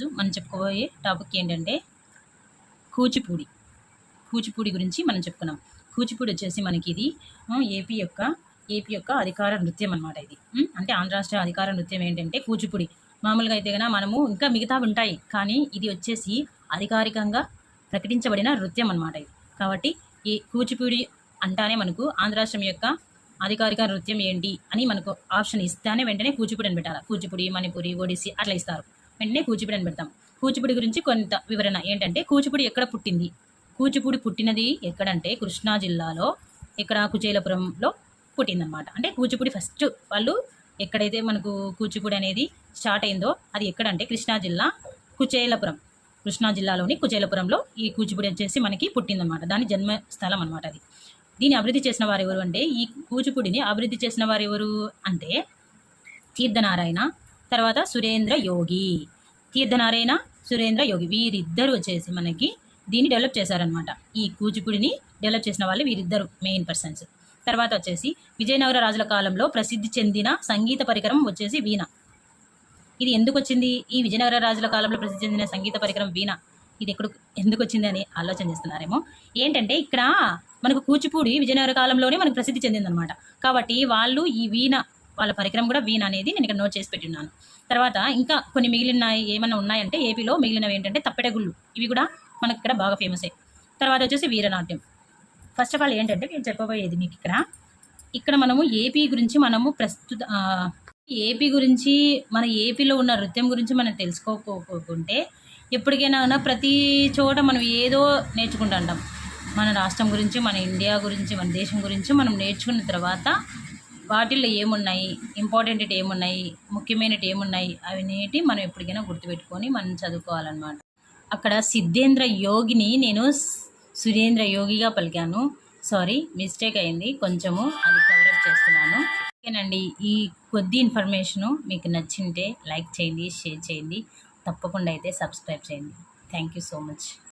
ఈరోజు మనం చెప్పుకోబోయే టాపిక్ ఏంటంటే కూచిపూడి. కూచిపూడి గురించి మనం చెప్పుకున్నాం. కూచిపూడి వచ్చేసి మనకి ఇది ఏపీ యొక్క ఏపీ యొక్క అధికార నృత్యం అనమాట ఇది. అంటే ఆంధ్ర రాష్ట్ర అధికార నృత్యం ఏంటంటే కూచిపూడి. మామూలుగా అయితే కనుక మనము ఇంకా మిగతా ఉంటాయి కానీ ఇది వచ్చేసి అధికారికంగా ప్రకటించబడిన నృత్యం అనమాట ఇది. కాబట్టి ఈ కూచిపూడి అంటానే మనకు ఆంధ్ర రాష్ట్రం యొక్క అధికారిక నృత్యం ఏంటి అని మనకు ఆప్షన్ ఇస్తేనే వెంటనే కూచిపూడి అని పెట్టాలి. కూచిపూడి మణిపూరి ఒడిస్సీ అట్లా ఇస్తారు. వెంటనే కూచిపూడి అని పెడతాం. కూచిపూడి గురించి కొంత వివరణ ఏంటంటే కూచిపూడి ఎక్కడ పుట్టింది? కూచిపూడి పుట్టినది ఎక్కడంటే కృష్ణా జిల్లాలో ఇక్కడ కుచేలపురంలో పుట్టిందనమాట అంటే కూచిపూడి ఫస్ట్ వాళ్ళు ఎక్కడైతే మనకు కూచిపూడి అనేది స్టార్ట్ అయిందో అది ఎక్కడంటే కృష్ణా జిల్లా కుచేలపురం. కృష్ణా జిల్లాలోని కుచేలపురంలో ఈ కూచిపూడి వచ్చేసి మనకి పుట్టిందనమాట దాని జన్మస్థలం అనమాట అది. దీన్ని అభివృద్ధి చేసిన వారు ఎవరు అంటే ఈ కూచిపూడిని అభివృద్ధి చేసిన వారు ఎవరు అంటే తీర్థనారాయణ తర్వాత సురేంద్ర యోగి. తీర్థనారాయణ సురేంద్ర యోగి. వీరిద్దరు వచ్చేసి మనకి దీన్ని డెవలప్ చేశారనమాట ఈ కూచిపూడిని డెవలప్ చేసిన వాళ్ళు వీరిద్దరు మెయిన్ పర్సన్స్ తర్వాత వచ్చేసి విజయనగర రాజుల కాలంలో ప్రసిద్ధి చెందిన సంగీత పరికరం వచ్చేసి వీణ. ఇది ఎందుకు వచ్చింది? ఈ విజయనగర రాజుల కాలంలో ప్రసిద్ధి చెందిన సంగీత పరికరం వీణ. ఇది ఎక్కడ ఎందుకు వచ్చింది అని ఆలోచన చేస్తున్నారేమో. ఏంటంటే ఇక్కడ మనకు కూచిపూడి విజయనగర కాలంలోనే మనకు ప్రసిద్ధి చెందిందనమాట కాబట్టి వాళ్ళు ఈ వీణ వాళ్ళ పరికరం కూడా వీన్ అనేది నేను ఇక్కడ నోట్ చేసి పెట్టున్నాను. తర్వాత ఇంకా కొన్ని మిగిలిన ఏమైనా ఉన్నాయంటే ఏపీలో మిగిలినవి ఏంటంటే తప్పెటగుళ్ళు ఇవి కూడా మనకి ఇక్కడ బాగా ఫేమసే తర్వాత వచ్చేసి వీరనాట్యం. ఫస్ట్ ఆఫ్ ఆల్ ఏంటంటే నేను చెప్పబోయేది మీకు ఇక్కడ. ఇక్కడ మనము ఏపీ గురించి మనము ప్రస్తుత ఏపీ గురించి మన ఏపీలో ఉన్న నృత్యం గురించి మనం తెలుసుకోకపోకుంటే ఎప్పటికైనా ప్రతి చోట మనం ఏదో నేర్చుకుంటుంటాం మన రాష్ట్రం గురించి మన ఇండియా గురించి మన దేశం గురించి మనం నేర్చుకున్న తర్వాత వాటిల్లో ఏమున్నాయి? ఇంపార్టెంట్ ఏమున్నాయి? ముఖ్యమైనవి ఏమున్నాయి? అవి మనం ఎప్పటికైనా గుర్తుపెట్టుకొని మనం చదువుకోవాలన్నమాట. అక్కడ సిద్ధేంద్ర యోగిని నేను సురేంద్ర యోగిగా పలికాను. సారీ మిస్టేక్ అయింది. కొంచెము అది కవరప్ చేస్తున్నాను. ఓకేనండి. ఈ కొద్ది ఇన్ఫర్మేషను మీకు నచ్చింటే లైక్ చేయండి షేర్ చేయండి. తప్పకుండా అయితే సబ్స్క్రైబ్ చేయండి. Thank you so much.